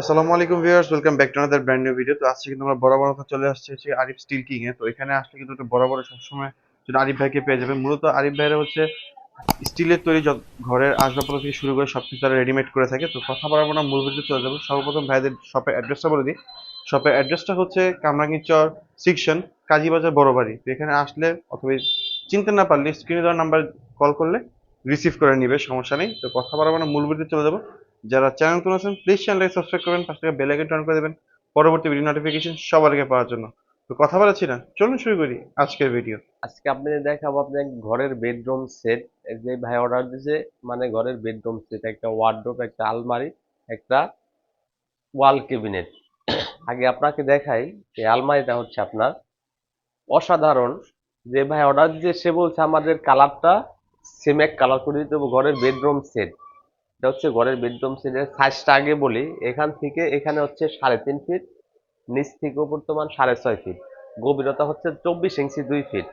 আসসালামু আলাইকুম viewers, welcome back to another brand new video তো আজকে কিন্তু আমরা বড় বড় চলে আসছে হচ্ছে আরিফ স্টিল কিং এ। তো এখানে আসলে কিন্তু একটা বড় বড় সবসময় যেটা আরিফ ভাইকে পেয়ে যাবে। মূলত আরিফ ভাইরা হচ্ছে স্টিলের তৈরি ঘরের আসবাবপত্র থেকে শুরু করে সবকিছু তারা রেডিমেড করে থাকে। তো কথা বলার না মূল ভিডিও চলে যাব। সর্বপ্রথম ভাইদের শপের অ্যাড্রেসটা বলে দিই। শপের অ্যাড্রেসটা হচ্ছে কামরাঙ্গীরচর সেকশন কাজীবাজার বড় বাড়ি তো এখানে আসলে অথবা চিনতে না পারলে স্ক্রিনে দেওয়ার নাম্বার কল করলে রিসিভ করে নিবে, সমস্যা নেই। তো কথা বলার না মূল ভিডিও চলে যাব। যারা চ্যানেল নতুন আছেন প্লিজ চ্যানেলটাকে সাবস্ক্রাইব করবেন, পাশে থেকে বেল আইকন করে দেবেন। পরবর্তী ভিডিও নোটিফিকেশন সবার আগে পাওয়ার জন্য। তো কথা বলাচ্ছি না, চলুন শুরু করি আজকের ভিডিও আজকে আপনাদের দেখাবো আপনার ঘরের বেডরুম সেট যে ভাই অর্ডার দিয়েছে মানে ঘরের বেডরুম সেট একটা ওয়ার্ডরোব একটা আলমারি, একটা ওয়াল কেবিনেট আগে আপনাকে দেখাই যে আলমারিটা হচ্ছে আপনার অসাধারণ। যে ভাই অর্ডার দিয়েছে সে বলছে আমাদের কালারটা সেম এক কালার করে দিতে হবে ঘরের বেডরুম সেট এটা হচ্ছে ঘরের বেডরুম সেটের সাইজটা আগে বলি। এখান থেকে এখানে হচ্ছে সাড়ে তিন ফিট, নিচ থেকে উপর তোমার সাড়ে ছয় ফিট। গভীরতা হচ্ছে চব্বিশ ইঞ্চি দুই ফিট।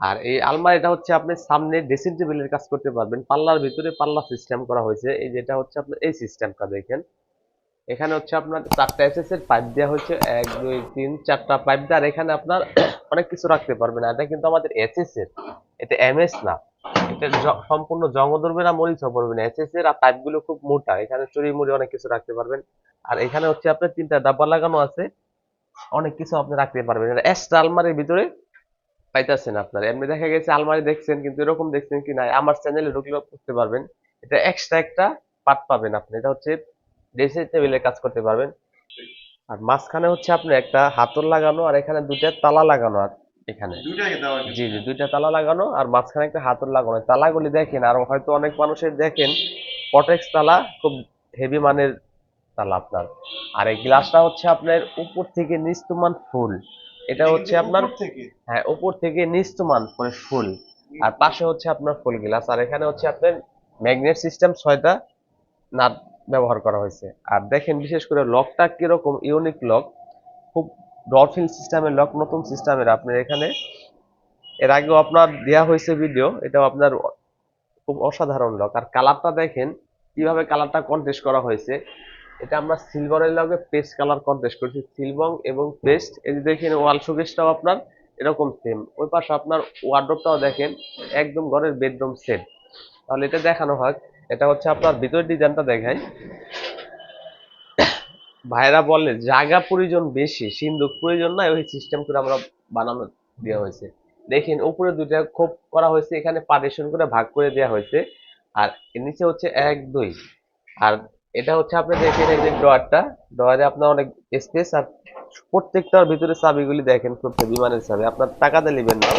আর এই আলমারিটা হচ্ছে আপনি সামনে ড্রেসিং টেবিলের কাজ করতে পারবেন। পাল্লার ভিতরে পাল্লা সিস্টেম করা হয়েছে। এই যেটা হচ্ছে আপনার এই সিস্টেমটা দেখেন। এখানে হচ্ছে আপনার চারটা এসএস এর পাইপ দেওয়া হয়েছে। এক, দুই, তিন, চারটা পাইপ দেওয়া আর এখানে আপনার অনেক কিছু রাখতে পারবেন। এটা কিন্তু আমাদের এসএস এর। এটা এমএস না। এটা জ- সম্পূর্ণ জঙ্গ ধরবে না মরিচও পড়বে না। এসএস এর আর পাইপগুলো খুব মোটা। এখানে চুরি মুড়ি অনেক কিছু রাখতে পারবেন। আর এখানে হচ্ছে আপনার তিনটা ডাব্বা লাগানো আছে। অনেক কিছু আপনি রাখতে পারবেন। এটা এক্সট্রা আলমারির ভিতরে পাইতেছেন আপনার। এমনি দেখা গেছে আলমারি দেখছেন, কিন্তু এরকম দেখছেন কি না আমার চ্যানেলে ঢুকলে করতে পারবেন। এটা এক্সট্রা একটা পার্ট পাবেন আপনি। এটা হচ্ছে ড্রেসিং টেবিলে কাজ করতে পারবেন। আর মাঝখানে হচ্ছে আপনি একটা হাতল লাগানো, আর এখানে দুইটা তালা লাগানো আর এখানে। জি জি দুইটা তালা লাগানো আর মাঝখানে একটা হাতল লাগানো। তালাগুলি দেখেন আর হয়তো অনেক মানুষের দেখেন পটেক্স তালা খুব হেভি মানের তালা আপনার। আর এই গ্লাসটা হচ্ছে আপনার উপর থেকে নিস্তমান ফুল। এটা হচ্ছে আপনার হ্যাঁ উপর থেকে নিস্তমান মানে ফুল। আর পাশে হচ্ছে আপনার ফুল গ্লাস আর এখানে হচ্ছে আপনার ম্যাগনেট সিস্টেম ছয়টা নাট ব্যবহার করা হয়েছে। আর দেখেন বিশেষ করে লকটা কীরকম ইউনিক লক খুব ডরফিল সিস্টেমের লক নতুন সিস্টেমের আপনার এখানে, এর আগেও আপনার দেয়া হয়েছে ভিডিও এটাও আপনার খুব অসাধারণ লক আর কালারটা দেখেন, কীভাবে কালারটা কন্টেস্ট করা হয়েছে। এটা আমরা সিলভারের লগে পেস্ট কালার কন্টেস্ট করছি সিলভার এবং পেস্ট এই যে দেখেন ওয়াল শোকেসটাও আপনার এরকম সেম ওই পাশে আপনার ওয়ার্ড্রপটাও দেখেন, একদম ঘরের বেডরুম সেট তাহলে এটা দেখানো হয়। এটা হচ্ছে আপনার ভিতরের ডিজাইনটা দেখাই। ভাইরা বলে, জায়গা প্রয়োজন বেশি, সিন্ধুক প্রয়োজন নাই, ওই সিস্টেম করে আমরা বানানো দেওয়া হয়েছে। দেখেন, উপরে দুইটা খোপ করা হয়েছে, এখানে পার্টিশন করে ভাগ করে দেওয়া হয়েছে, আর নিচে হচ্ছে এক, দুই। আর এটা হচ্ছে আপনি দেখেন, এই যে ডয়ারটা ডয়ারে আপনার অনেক স্পেস আর প্রত্যেকটার ভিতরে চাবিগুলি দেখেন খুব বিমানের চাবি। আপনার টাকাতে নেবেন না।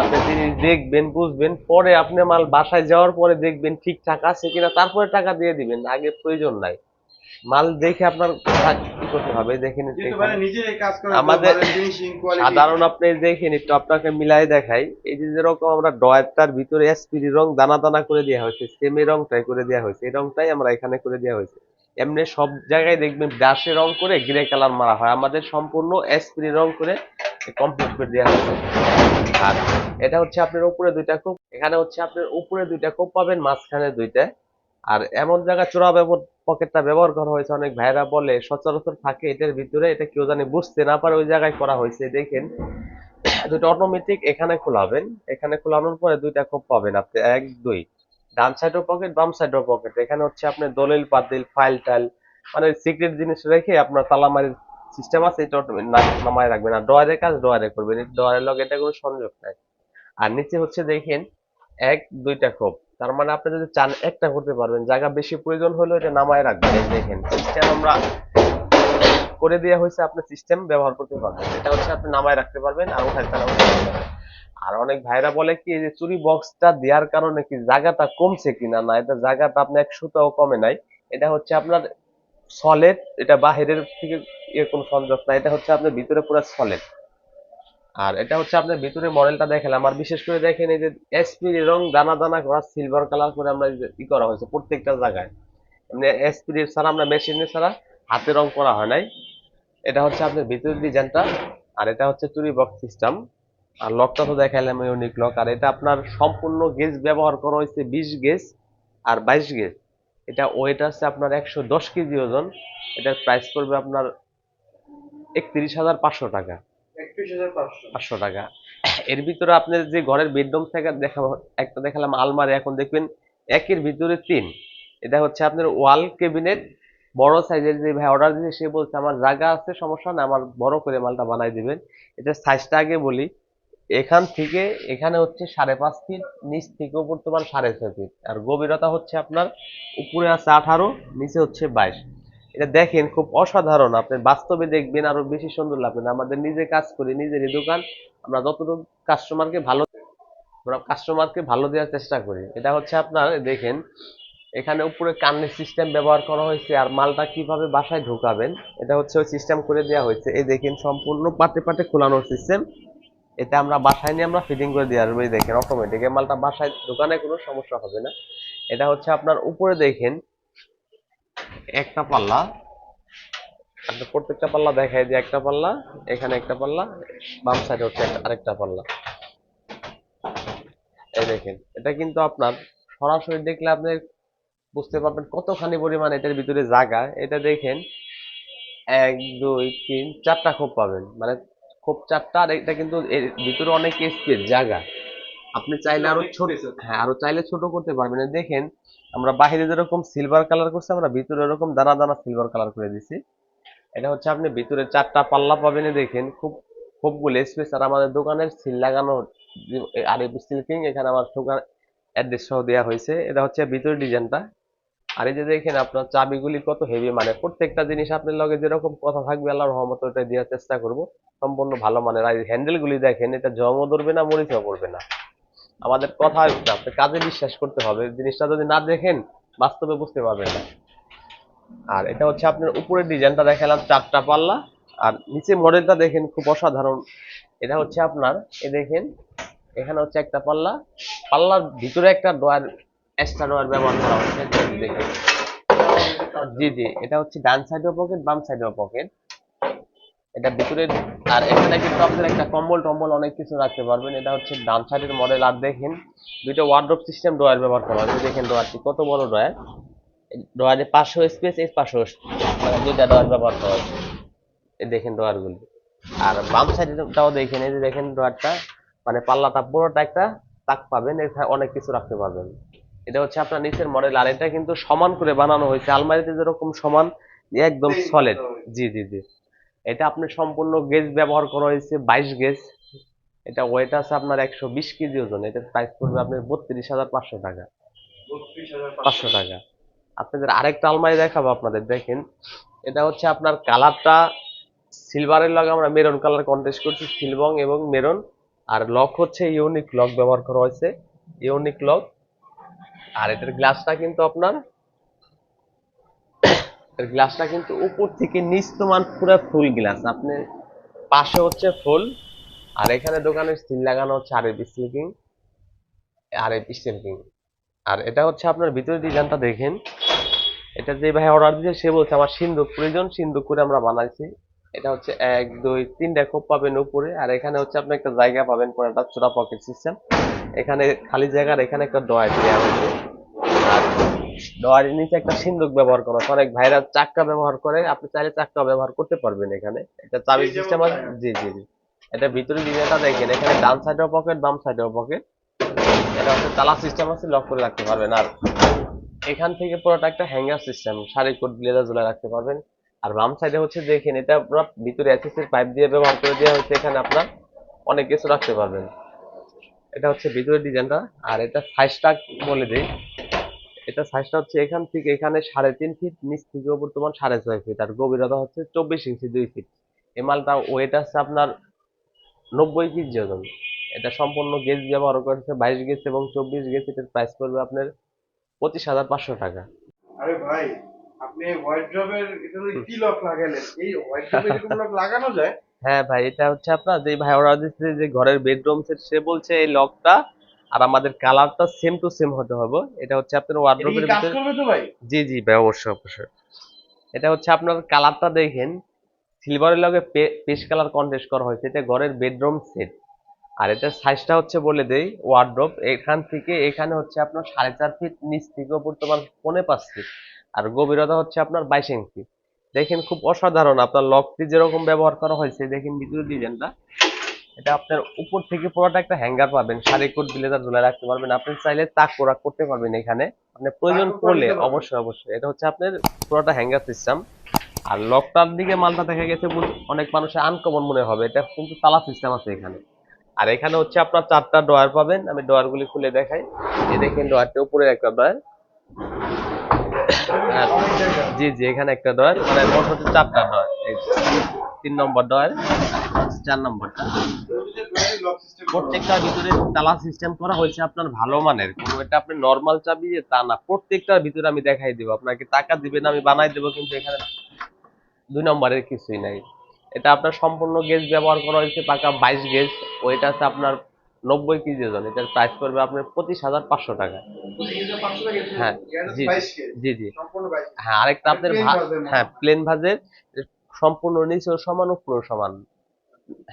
আপনি জিনিস দেখবেন, বুঝবেন, পরে আপনি মাল বাসায় যাওয়ার পরে দেখবেন ঠিকঠাক আছে কিনা, তারপরে টাকা দিয়ে দিবেন, আগে প্রয়োজন নাই। মাল দেখে আপনার কি করতে হবে কাজ করে আমাদের সাধারণ আপনি দেখেন একটু আপনাকে মিলাই দেখাই। এই যে যেরকম আমরা ডয়ারটার ভিতরে এসপিডি রং দানা দানা করে দেওয়া হয়েছে সেম এই রংটাই করে দেওয়া হয়েছে এই রংটাই আমরা এখানে করে দেওয়া হয়েছে। এমনি সব জায়গায় দেখবেন ব্রাশে রং করে গ্রে কালার মারা হয় আমাদের সম্পূর্ণ এসপিডি রং করে কমপ্লিট করে দেওয়া হয়েছে। আর এটা হচ্ছে আপনার উপরে দুইটা কোপ এখানে হচ্ছে আপনার উপরে দুইটা কোপ পাবেন মাঝখানে দুইটা। আর এমন জায়গা চোরা ব্যবহার, পকেটটা ব্যবহার করা হয়েছে, অনেক ভাইরা বলে, সচরাচর থাকে এটার ভিতরে, এটা কেউ জানি বুঝতে না পারে, ওই জায়গায় করা হয়েছে, দেখেন। দুটো অটোমেটিক এখানে খোলাবেন, এখানে খোলানোর পরে দুইটা কোপ পাবেন আপনি, এক, দুই। ডান সাইডও পকেট বাম সাইডও পকেট এখানে হচ্ছে আপনি দলিল পাতিল ফাইল টাইল মানে সিক্রেট জিনিস রেখে আপনার তালামারির সিস্টেম আছে, এটা নামায় রাখবেন, আর ডয়ারের কাজ ডয়ারে করবেন ডয়ারের লগে এটা কোনো সংযোগ নাই। আর নিচে হচ্ছে দেখেন, এক, দুইটা কোপ তার মানে আপনি যদি চান একটা করতে পারবেন, জায়গা বেশি প্রয়োজন হলে এটা নামায় রাখবেন। দেখেন সিস্টেম আমরা করে দেওয়া হয়েছে, আপনি সিস্টেম ব্যবহার করতে পারবেন। এটা হচ্ছে আপনি নামায় রাখতে পারবেন আর চালাতে আর অনেক ভাইরা বলে কি যে চুরি বক্সটা দেওয়ার কারণে কি জায়গাটা কমছে কিনা? না, এটা জায়গাটা আপনি এক সুতাও কমে নাই। এটা হচ্ছে আপনার সলিড এটা বাহিরের থেকে ইয়ে কোনো সংযোগ নাই। এটা হচ্ছে আপনার ভিতরে পুরো সলিড আর এটা হচ্ছে আপনার ভিতরে মডেলটা দেখালাম আর বিশেষ করে দেখেন এই যে এসপি রং দানা দানা করা সিলভার কালার করে আমরা ই করা হয়েছে প্রত্যেকটা জায়গায়। এমনি এসপি ছাড়া আমরা মেশিনে ছাড়া হাতে রং করা হয় নাই। এটা হচ্ছে আপনার ভিতরের ডিজাইনটা আর এটা হচ্ছে চুরি বক্স সিস্টেম আর লকটা তো দেখাইলাম ইউনিক লক আর এটা আপনার সম্পূর্ণ গেজ ব্যবহার করা হয়েছে বিশ গেজ আর বাইশ গেজ এটা ওয়েট আছে আপনার একশো দশ কেজি ওজন। এটার প্রাইস পড়বে আপনার একত্রিশ হাজার পাঁচশো টাকা। পাঁচশো। টাকা। এর ভিতরে আপনার যে ঘরের বেডরুম থেকে দেখা একটা দেখালাম আলমারি, এখন দেখবেন একের ভিতরে তিন। এটা হচ্ছে আপনার ওয়াল কেবিনেট বড় সাইজের যে ভাই অর্ডার দিয়েছে, সে বলছে, আমার জায়গা আছে, সমস্যা না আমার বড় করে মালটা বানাই দিবেন। এটা সাইজটা আগে বলি, এখান থেকে, এখানে হচ্ছে সাড়ে পাঁচ ফিট, নিচ থেকে উপর তোমার সাড়ে ছয় ফিট। আর গভীরতা হচ্ছে আপনার, উপরে আছে আঠারো, নিচে হচ্ছে বাইশ। এটা দেখেন খুব অসাধারণ। আপনি বাস্তবে দেখবেন আরও বেশি সুন্দর লাগবে আমাদের নিজে কাজ করি নিজেরই দোকান, আমরা যতটুকু কাস্টমারকে ভালো, আমরা কাস্টমারকে ভালো দেওয়ার চেষ্টা করি। এটা হচ্ছে আপনার দেখেন, এখানে উপরে কানের সিস্টেম ব্যবহার করা হয়েছে আর মালটা কীভাবে বাসায় ঢোকাবেন, এটা হচ্ছে ওই সিস্টেম করে দেওয়া হয়েছে। এই দেখেন, সম্পূর্ণ পাটে পাটে খোলানোর সিস্টেম এটা আমরা বাসায় নিয়ে আমরা ফিটিং করে দিয়ে আসব এই দেখেন অটোমেটিক এই মালটা বাসায় দোকানে কোনো সমস্যা হবে না। এটা হচ্ছে আপনার উপরে দেখেন একটা পাল্লা, আপনি প্রত্যেকটা পাল্লা দেখায় যে একটা পাল্লা, এখানে একটা পাল্লা, বাম সাইডে হচ্ছে আরেকটা পাল্লা। এই দেখেন, এটা কিন্তু আপনার সরাসরি দেখলে আপনি বুঝতে পারবেন কতখানি পরিমাণ এটার ভিতরে জায়গা। এটা দেখেন, এক, দুই, তিন, চারটা খোপ পাবেন। মানে খোপ চারটা, আর এটা কিন্তু এর ভিতরে অনেক স্পেস জায়গা। আপনি চাইলে আরও ছোট হ্যাঁ আরও চাইলে ছোট করতে পারবেন। দেখেন আমরা বাইরে যেরকম সিলভার কালার করছি আমরা ভিতরে এরকম দানা দানা সিলভার কালার করে দিছি। এটা হচ্ছে আপনি ভিতরে চারটা পাল্লা পাবেন দেখেন খুব খুবগুলো স্পেস আর আমাদের দোকানের সিল লাগানো আর সিল্কিং এখানে আমার দোকান অ্যাড্রেস সহ দেওয়া হয়েছে। এটা হচ্ছে ভিতরের ডিজাইনটা আর এই যে দেখেন আপনার চাবিগুলি কত হেভি মানে প্রত্যেকটা জিনিস আপনার লগে যেরকম কথা থাকবে আল্লাহ রহমত ওটা দেওয়ার চেষ্টা করব। সম্পূর্ণ ভালো মানের। আর হ্যান্ডেল গুলি দেখেন এটা জমও ধরবে না মরিচও পড়বে না। আমাদের কথা আপনি কাজে বিশ্বাস করতে হবে, জিনিসটা যদি না দেখেন, বাস্তবে বুঝতে পারবেন না। আর এটা হচ্ছে আপনার উপরের ডিজাইনটা দেখালাম, চারটা পাল্লা, আর নিচে মডেলটা দেখেন, খুব অসাধারণ। এটা হচ্ছে আপনার, এ দেখেন, এখানে হচ্ছে একটা পাল্লা, পাল্লার ভিতরে একটা ডয়ার এক্সট্রা ডয়ার ব্যবহার করা দেখেন। জি জি, এটা হচ্ছে ডান সাইডেও পকেট বাম সাইডেও পকেট এটা ভিতরে আর এখানে কিন্তু আপনার একটা কম্বল টম্বল অনেক কিছু রাখতে পারবেন। এটা হচ্ছে ডান সাইডের মডেল আর দেখেন দুইটা ওয়ার্ড্রপ সিস্টেম ডয়ার ব্যবহার করা হয়েছে দেখেন ডয়ারটি কত বড় ডয়ার ডয়ারে পাঁচশো স্পেস এই পাঁচশো মানে দুইটা ডয়ার ব্যবহার করা হয়েছে এই দেখেন ডয়ারগুলি আর বাম সাইডেরটাও দেখেন এই যে দেখেন ডয়ারটা মানে পাল্লাটা পুরোটা একটা তাক পাবেন এখানে অনেক কিছু রাখতে পারবেন। এটা হচ্ছে আপনার নিচের মডেল আর এটা কিন্তু সমান করে বানানো হয়েছে। আলমারিতে যেরকম সমান একদম সলিড জি জি জি। এটা আপনি সম্পূর্ণ গেজ ব্যবহার করা হয়েছে বাইশ গেজ এটা ওয়েট আছে আপনার একশো বিশ কেজি ওজন। এটার প্রাইস পড়বে আপনার বত্রিশ হাজার পাঁচশো টাকা। পাঁচশো টাকা। আপনাদের আরেকটা আলমারি দেখাবো আপনাদের, দেখেন। এটা হচ্ছে আপনার কালারটা সিলভারের লগে আমরা মেরুন কালার কন্টেস্ট করছি সিলবং এবং মেরুন। আর লক হচ্ছে ইউনিক লক ব্যবহার করা হয়েছে, ইউনিক লক আর এটার গ্লাসটা কিন্তু আপনার গ্লাসটা কিন্তু উপর থেকে নিচ তোমার পুরো ফুল গ্লাস আপনি পাশে হচ্ছে ফুল আর এখানে দোকানের সিল লাগানো হচ্ছে আর এফ স্লিকিং আর এফ স্লিকিং আর এটা হচ্ছে আপনার ভিতরে ডিজাইনটা দেখেন। এটা যে ভাই অর্ডার দিয়েছে সে বলছে আমার সিন্দুক প্রয়োজন, সিন্দুক করে আমরা বানাইছি। এটা হচ্ছে এক, দুই, তিনটা খোপ পাবেন উপরে, আর এখানে হচ্ছে আপনি একটা জায়গা পাবেন পরে একটা ছোটা পকেট সিস্টেম এখানে খালি জায়গার এখানে একটা ডয়ার দেওয়া হয়েছে আর ডয়ারের নিচে একটা সিন্দুক ব্যবহার করা। অনেক ভাইরা চাক্কা ব্যবহার করে আপনি চাইলে চাক্কা ব্যবহার করতে পারবেন এখানে। এটা চাবি সিস্টেম আছে জি জি জি। এটা ভিতরে ডিজাইনটা দেখেন এখানে ডান সাইডেও পকেট বাম সাইডেও পকেট এটা হচ্ছে তালা সিস্টেম আছে লক করে রাখতে পারবেন। আর এখান থেকে পুরোটা একটা hanger system sari coat blazer ঝুলে রাখতে পারবেন। আর বাম সাইডে হচ্ছে দেখেন এটা পুরো ভিতরে এসএসএর পাইপ দিয়ে ব্যবহার করে দেওয়া হয়েছে। এখানে আপনার অনেক কিছু রাখতে পারবেন। এটা হচ্ছে ভিতরের ডিজাইনটা আর এটা ফাইভ সাইজটা বলে দিই। এটা সাইজটা হচ্ছে এখান থেকে এখানে সাড়ে তিন ফিট নিচ থেকে উপর তোমার সাড়ে ছয় ফিট আর গভীরতা হচ্ছে চব্বিশ ইঞ্চি দুই ফিট এই মালটা ওয়েট আছে আপনার নব্বই কেজি ওজন এটা সম্পূর্ণ গেজ ব্যবহার করেছে বাইশ গেজ এবং চব্বিশ গেজ এটার প্রাইস পড়বে আপনার পঁচিশ হাজার পাঁচশো টাকা। আরে ভাই আপনি ওয়ার্ড্রবের এটা কি লক লাগালেন? এই এরকম লক লাগানো যায়? হ্যাঁ ভাই এটা হচ্ছে আপনার যে ভাই অর্ডার দিচ্ছে যে ঘরের বেডরুম সেট সে বলছে এই লকটা আর আমাদের কালারটা সেম টু সেম হতে হবে। এটা হচ্ছে আপনার ওয়ার্ড্রোবের কাজ ভিতরে করবে তো ভাই? জি জি ভাই অবশ্যই অবশ্যই। এটা হচ্ছে আপনার কালারটা দেখেন। সিলভারের লগে পেস্ট কালার কন্টেস্ট করা হয়েছে। এটা ঘরের বেডরুম সেট আর এটার সাইজটা হচ্ছে বলে দেই ওয়ার্ড্রোপ এখান থেকে এখানে হচ্ছে আপনার সাড়ে চার ফিট নিচ থেকে উপর তোমার পৌনে পাঁচ ফিট আর গভীরতা হচ্ছে আপনার বাইশ ইঞ্চি দেখেন খুব অসাধারণ। আপনার লকটি যেরকম ব্যবহার করা হয়েছে দেখেন ভিতরে ডিজাইনটা এটা আপনার উপর থেকে পুরোটা একটা হ্যাঙ্গার পাবেন। শাড়ি কোট ব্লেজার ঝুলে রাখতে পারবেন। আপনি চাইলে তাক কোরা করতে পারবেন এখানে। মানে প্রয়োজন পড়লে অবশ্যই অবশ্যই। এটা হচ্ছে আপনার পুরোটা হ্যাঙ্গার সিস্টেম। আর লকটার দিকে মালটা দেখা গেছে অনেক মানুষের আনকমন মনে হবে। এটা কিন্তু তালা সিস্টেম আছে এখানে। আর এখানে হচ্ছে আপনার চারটা ডয়ার পাবেন। আমি ডয়ার গুলি খুলে দেখাই। এই দেখেন ডয়ারটা উপরে একটা ডয়ার জি জি এখানে একটা ডয়ার মানে মোট হচ্ছে চারটা ডয়ার তিন নম্বর ডয়ার চার নম্বরটা। প্রত্যেকটার ভিতরে তালা সিস্টেম করা হয়েছে আপনার ভালো মানের। কোনো এটা আপনি নর্মাল চাবি যে তা না প্রত্যেকটার ভিতরে আমি দেখাই দেবো। আপনাকে টাকা দিবেন আমি বানাই দেবো কিন্তু এখানে দুই নম্বরের কিছুই নাই। এটা আপনার সম্পূর্ণ গেজ ব্যবহার করা হয়েছে পাকা বাইশ গেজ ওইটা আছে আপনার নব্বই কেজি ওজন। এটার প্রাইস পড়বে আপনার পঁচিশ হাজার পাঁচশো টাকা। হ্যাঁ, জি, জি জি। হ্যাঁ আরেকটা আপনার। হ্যাঁ প্লেন ভাজের সম্পূর্ণ নিচেও সমান উপরেও সমান।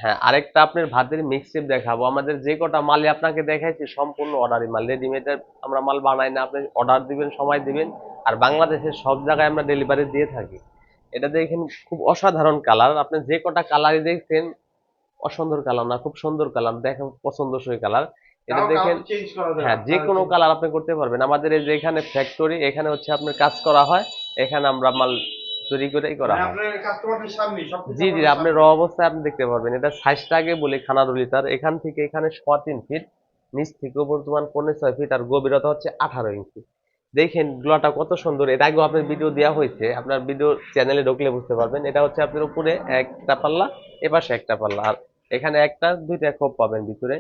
হ্যাঁ আরেকটা আপনার ভাতের মিক্সিপ দেখাবো। আমাদের যে কটা মালই আপনাকে দেখাইছি সম্পূর্ণ অর্ডারি মাল। রেডিমেডের আমরা মাল বানাই না আপনি অর্ডার দিবেন সময় দিবেন। আর বাংলাদেশের সব জায়গায় আমরা ডেলিভারি দিয়ে থাকি। এটা দেখেন খুব অসাধারণ কালার আপনি যে কটা কালারই দেখছেন অসুন্দর কালার না খুব সুন্দর কালার দেখেন পছন্দসই কালার এটা দেখেন হ্যাঁ যে কোনো কালার আপনি করতে পারবেন। আমাদের এই যে এখানে ফ্যাক্টরি এখানে হচ্ছে আপনার কাজ করা হয়। এখানে আমরা মাল তৈরি করেই করা হয়। জি জি আপনি র অবস্থায় আপনি দেখতে পারবেন। এটা সাইজটা আগে বলি খানারুলি তার এখান থেকে এখানে সোয়া তিন ফিট নিচ থেকে বর্তমান পনেরো ছয় ফিট আর গভীরতা হচ্ছে আঠারো ইঞ্চি। দেখেন গুলাটা কত সুন্দর। এর আগেও আপনার ভিডিও দেওয়া হয়েছে। আপনার ভিডিও চ্যানেলে ঢুকলে বুঝতে পারবেন। এটা হচ্ছে আপনার উপরে একটা পাল্লা এপাশে একটা পাল্লা। আর এখানে একটা দুইটা খোপ পাবেন ভিতরে।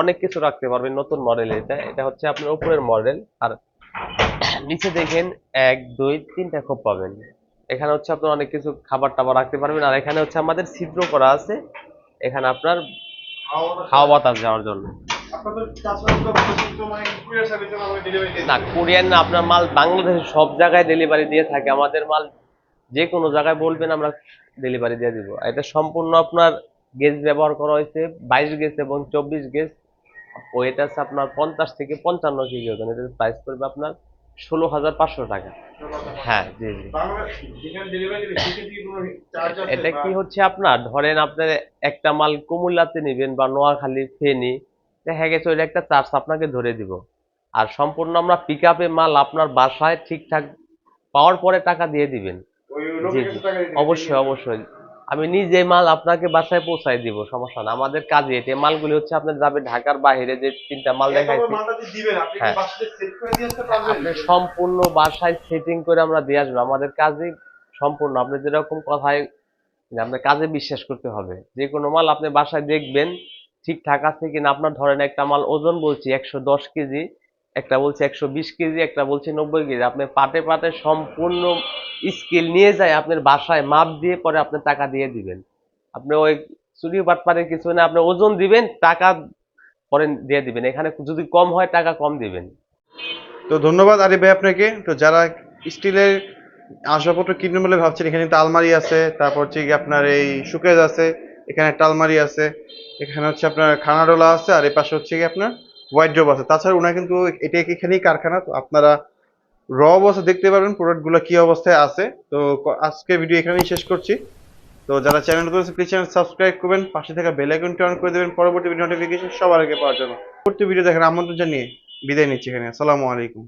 অনেক কিছু রাখতে পারবেন নতুন মডেল এটা এটা হচ্ছে আপনার উপরের মডেল আর নিচে দেখেন এক দুই তিনটা খোপ পাবেন। এখানে হচ্ছে আপনার অনেক কিছু খাবার টাবার রাখতে পারবেন। আর এখানে হচ্ছে আমাদের ছিদ্র করা আছে। এখানে আপনার খাওয়া বাতাস যাওয়ার জন্য। না কোরিয়ান না আপনার মাল বাংলাদেশের সব জায়গায় ডেলিভারি দিয়ে থাকে। আমাদের মাল যে কোনো জায়গায় বলবেন আমরা ডেলিভারি দিয়ে দিব। এটা সম্পূর্ণ আপনার গেজ ব্যবহার করা হয়েছে বাইশ গেজ এবং চব্বিশ গেজ ওয়েট আছে আপনার পঞ্চাশ থেকে পঞ্চান্ন কেজি ওজন। এটার প্রাইস পড়বে আপনার ষোলো হাজার পাঁচশো টাকা। হ্যাঁ জি জি। এটা কি হচ্ছে আপনার? ধরেন আপনার একটা মাল কুমিল্লাতে নেবেন বা নোয়াখালী ফেনি দেখা গেছে ওইটা একটা চার্জ আপনাকে ধরে দিব। আর সম্পূর্ণ আমরা পিক মাল আপনার বাসায় ঠিকঠাক পাওয়ার পরে টাকা দিয়ে দিবেন। জি জি। অবশ্যই অবশ্যই। আমি নিজে মাল আপনাকে বাসায় পৌঁছাই দিব সমস্যা না। আমাদের কাজে এটা। মালগুলি হচ্ছে আপনার যাবে ঢাকার বাইরে যে তিনটা মাল দেখাইছি। হ্যাঁ। আপনি সম্পূর্ণ বাসায় সেটিং করে আমরা দিয়ে আসব। আমাদের কাজে সম্পূর্ণ। আপনি যেরকম কথায় আপনার কাজে বিশ্বাস করতে হবে। যে কোনো মাল আপনি বাসায় দেখবেন ঠিকঠাক আছে কিনা। আপনার ধরেন একটা মাল ওজন বলছি একশো দশ কেজি। একটা বলছে একশো বিশ কেজি, একটা বলছে নব্বই কেজি। আপনি পাটে পাটে সম্পূর্ণ স্কেল নিয়ে যায়, আপনার বাসায় মাপ দিয়ে পরে আপনি টাকা দিয়ে দিবেন। আপনি ওই চুরি বাটপারের কিছু না, আপনি ওজন দিবেন, টাকা পরে দিয়ে দিবেন। এখানে যদি কম হয়, টাকা কম দিবেন। তো ধন্যবাদ আরিফ ভাই আপনাকে। তো যারা স্টিলের আসবাবপত্র কিনবেন বলে ভাবছেন, এখানে কিন্তু আলমারি আছে, তারপর হচ্ছে কি আপনার এই সুকেজ আছে, এখানে একটা আলমারি আছে, এখানে হচ্ছে আপনার খানাডোলা আছে, আর এই পাশে হচ্ছে কি আপনার ওয়াইড্রোব আছে। তাছাড়া ওনার কিন্তু এটা এখানেই কারখানা, তো আপনারা র অবস্থা দেখতে পারবেন প্রোডাক্টগুলো কি অবস্থায় আছে। তো আজকে ভিডিও এখানেই শেষ করছি। তো যারা চ্যানেল করেছে প্লিজ চ্যানেল সাবস্ক্রাইব করবেন। পাশে থাকা বেল আইকনটি অন করে দেবেন। পরবর্তী ভিডিও নোটিফিকেশন সবার আগে পাওয়ার জন্য। পরবর্তী ভিডিও দেখার আমন্ত্রণ জানিয়ে বিদায় নিচ্ছি এখানে। আসসালামু আলাইকুম।